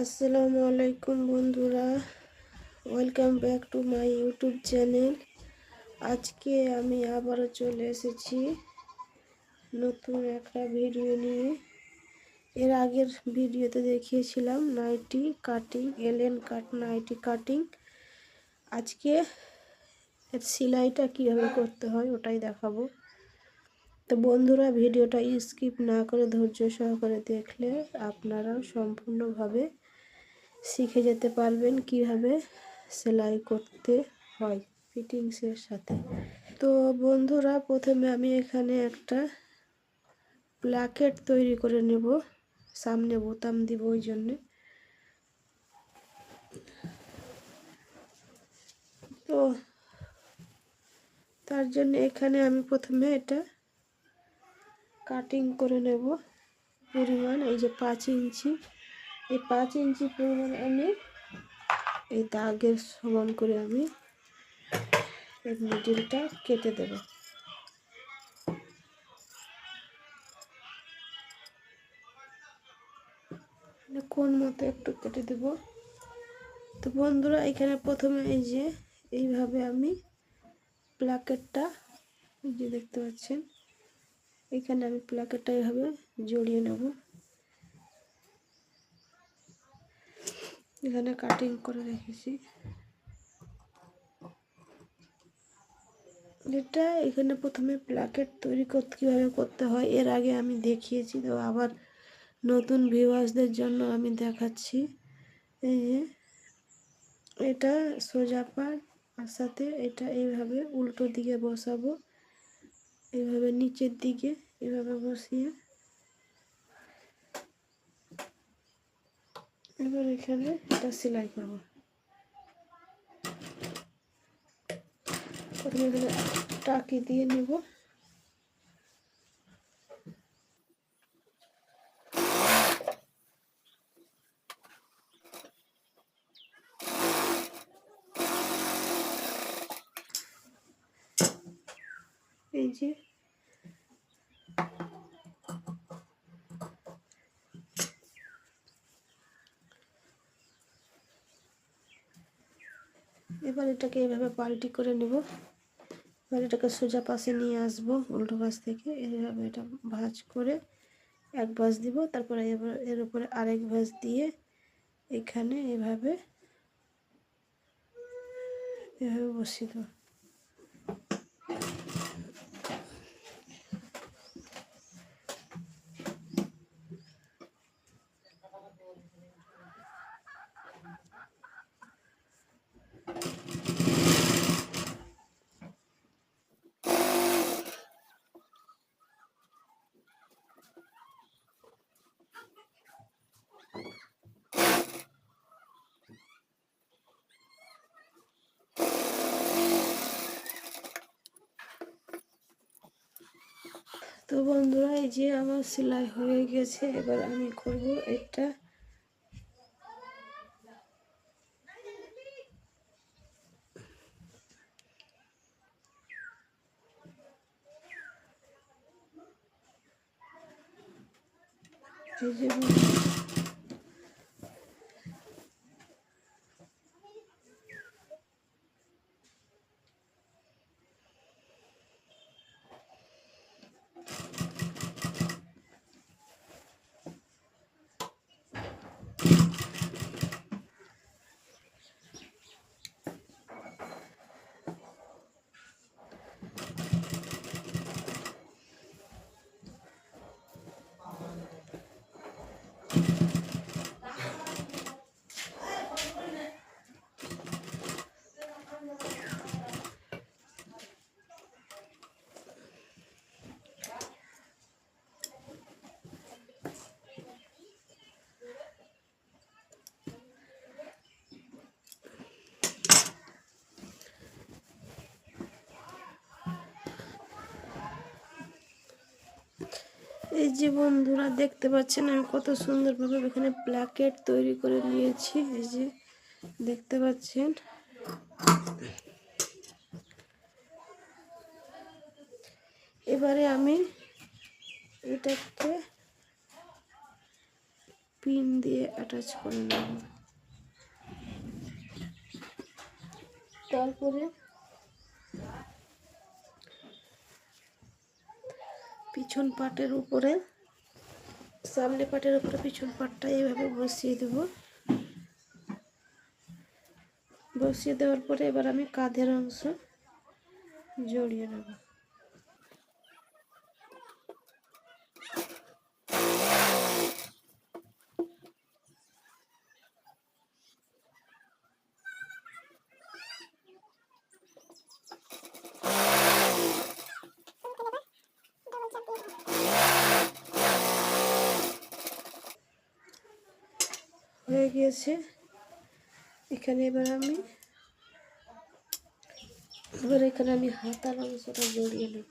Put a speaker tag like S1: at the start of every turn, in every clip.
S1: আসসালামু আলাইকুম বন্ধুরা welcome back to my YouTube channel আজকে আমি আবারও চলে এসেছি নতুন একটা ভিডিও নিয়ে। এর আগের ভিডিওতে দেখিয়েছিলাম নাইটি কাটিং এলেন কাট নাইটি কাটিং আজকে এর সেলাইটা কীভাবে করতে হয় ওটাই দেখাবো। তো বন্ধুরা ভিডিওটা স্কিপ না করে ধৈর্য সহকারে দেখলে আপনারাও সম্পূর্ণভাবে শিখে যেতে পারবেন কীভাবে সেলাই করতে হয় ফিটিংসের সাথে। তো বন্ধুরা, প্রথমে আমি এখানে একটা প্ল্যাকেট তৈরি করে নেব। সামনে বোতাম দিব ওই জন্যে। তো তার জন্য এখানে আমি প্রথমে এটা কাটিং করে নেব। পরিমাণ, এই যে পাঁচ ইঞ্চি। এই পাঁচ ইঞ্চি পরিমাণ আমি এই দাগের সমান করে আমি এই মিডিলটা কেটে দেব। মানে কোন মতো একটু কেটে দেব। তো বন্ধুরা, এখানে প্রথমে এই যে এইভাবে আমি প্লাকেটটা যে দেখতে পাচ্ছেন, এখানে আমি প্লাকেটটা এভাবে জড়িয়ে নেব। এখানে কাটিং করে রেখেছি। এটা এখানে প্রথমে প্ল্যাকেট তৈরি করতে কীভাবে করতে হয়, এর আগে আমি দেখিয়েছি, তো আবার নতুন ভিউয়ার্সদের জন্য আমি দেখাচ্ছি। এই যে, এটা সোজা পার সাথে এটা এইভাবে উল্টো দিকে বসাবো, এইভাবে নিচের দিকে এভাবে বসিয়ে এবার এখানে এটা সেলাই করব। প্রথমে এখানে টাকি দিয়ে নেব। এই যে এবার এটাকে এভাবে পাল্টি করে নেব। এবার এটাকে সোজা পাশে নিয়ে আসব, উল্টো পাশ থেকে। এভাবে এটা ভাজ করে এক ভাঁজ দিব। তারপরে এবার এর উপরে আরেক ভাঁজ দিয়ে এখানে এভাবে এভাবে বসিয়ে দেবো। তো বন্ধুরা এই যে আমার সেলাই হয়ে গেছে এবার আমি করব এটা এই যে এই যে বন্ধুরা দেখতে পাচ্ছেন, আমি কত সুন্দরভাবে এখানে প্ল্যাকেট তৈরি করে নিয়েছি, এই যে দেখতে পাচ্ছেন। এবারে আমি এটাকে পিন দিয়ে অ্যাটাচ করে নেব। তারপরে পিছন পাটের উপরে, সামনে পাটের উপরে পিছন পাটটা এইভাবে বসিয়ে দেব। বসিয়ে দেওয়ার পরে এবার আমি কাঁধের অংশ জড়িয়ে নেব হয়ে গিয়েছে। এখানে এবার আমি এবার এখানে আমি হাতার সেটা জড়িয়ে নেব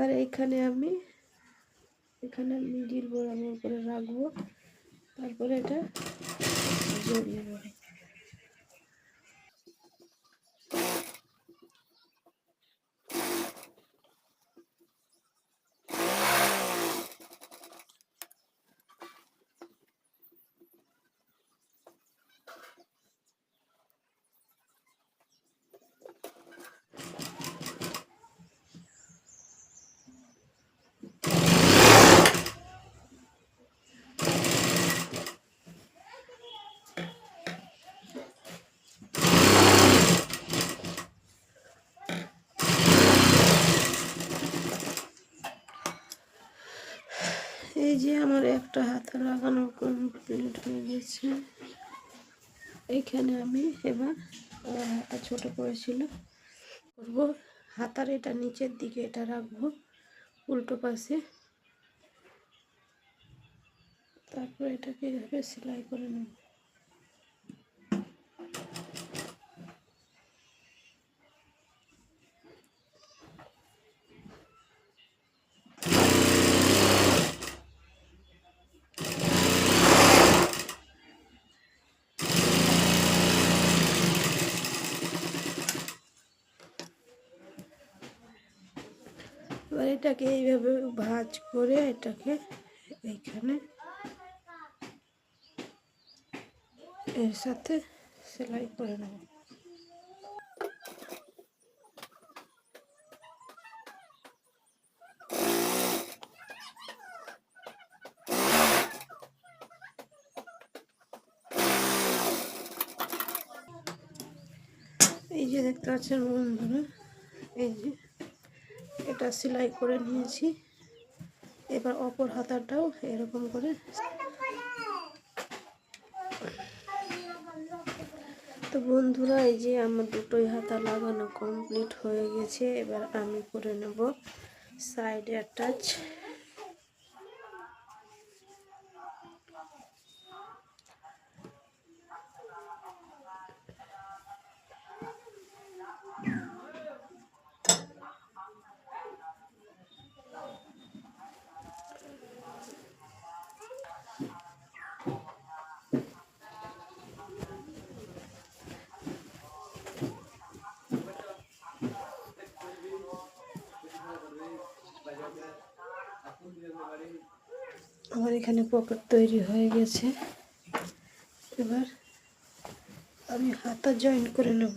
S1: এবার এইখানে আমি এখানে মিডিল বরাবর করে রাখব তারপরে এটা জড়িয়ে নেব এই যে আমার একটা হাতে লাগানো কমপ্লিট হয়ে গেছে। এইখানে আমি এবার হাতা ছোট করেছিল করব। হাতার এটা নিচের দিকে এটা রাখব, উল্টো পাশে। তারপর এটাকে এভাবে সেলাই করে নেব। এবার এটাকে এইভাবে ভাঁজ করে এটাকে এইখানে এর সাথে সেলাই করে নেব। এই যে দেখতে পাচ্ছেন বন্ধুরা, এই যে এটা সেলাই করে নিয়েছি। এবার অপর হাতাটাও এরকম করে তো বন্ধুরা, এই যে আমার দুটোই হাতা লাগানো কমপ্লিট হয়ে গেছে। এবার আমি করে নেব সাইডে অ্যাটাচ এখানে পকেট তৈরি হয়ে গেছে। এবার আমি হাতা জয়েন করে নেব।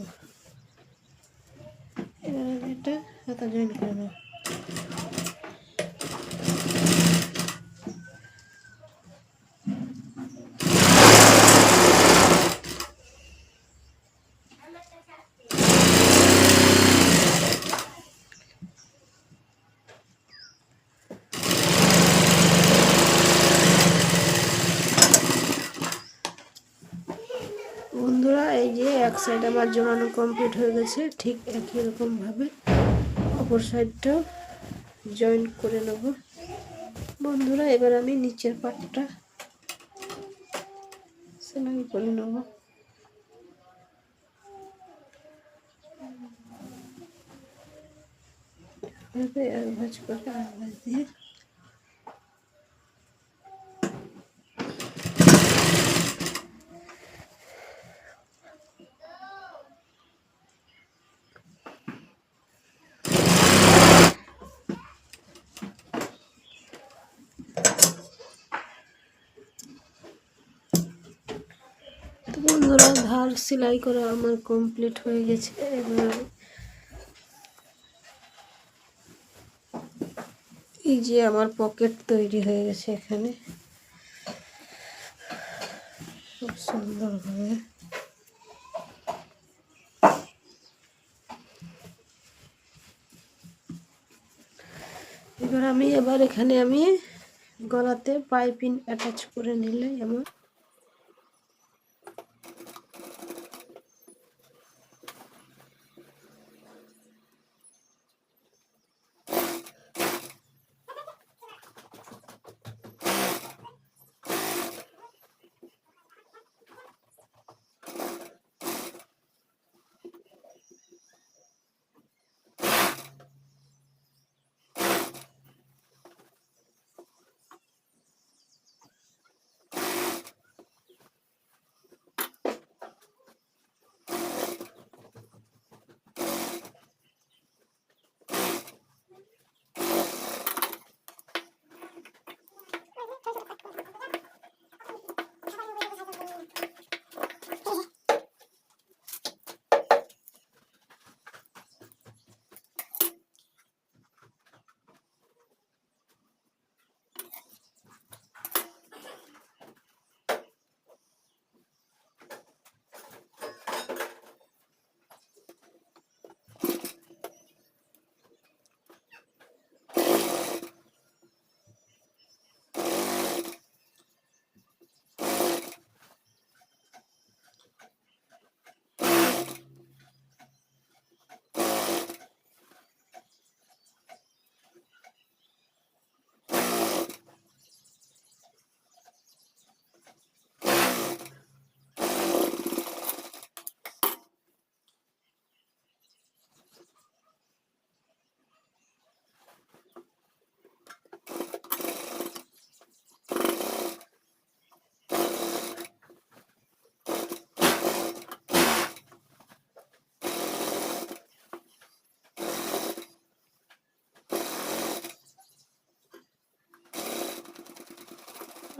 S1: এবার আমি এটা হাতা জয়েন করে নেব বন্ধুরা এই যে এক সাইড আমার জমানো কমপ্লিট হয়ে গেছে। ঠিক একই রকমভাবে অপর সাইডটাও জয়েন করে নেব। বন্ধুরা, এবার আমি নিচের পাটটা সেলাই করে নেব। এভাবে ভাজ করে আর ভাজ দিয়ে তো বন্ধুরা ধার সেলাই করা আমার কমপ্লিট হয়ে গেছে। এবার এই যে আমার পকেট তৈরি হয়ে গেছে এখানে। খুব সুন্দরভাবে। এবার আমি, এবার এখানে আমি গলাতে পাইপিং অ্যাটাচ করে নিলে আমার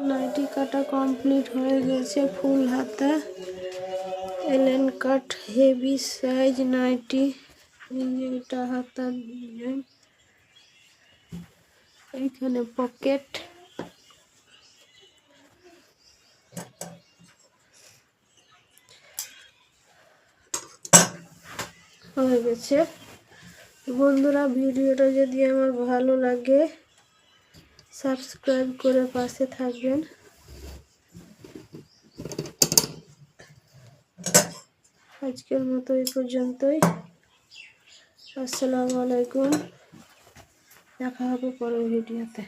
S1: নাইটি কাটা কমপ্লিট হয়ে গেছে ফুল হাতা। এলেন কাট হেভি সাইজ নাইটি এটা হাতা ডিজাইন। এইখানে পকেট। হয়ে গেছে। বন্ধুরা, ভিডিওটা যদি আমার ভালো লাগে সাবস্ক্রাইব করে পাশে থাকবেন। আজকের মতো এই পর্যন্তই। আসসালামু আলাইকুম। দেখা হবে পরের ভিডিওতে।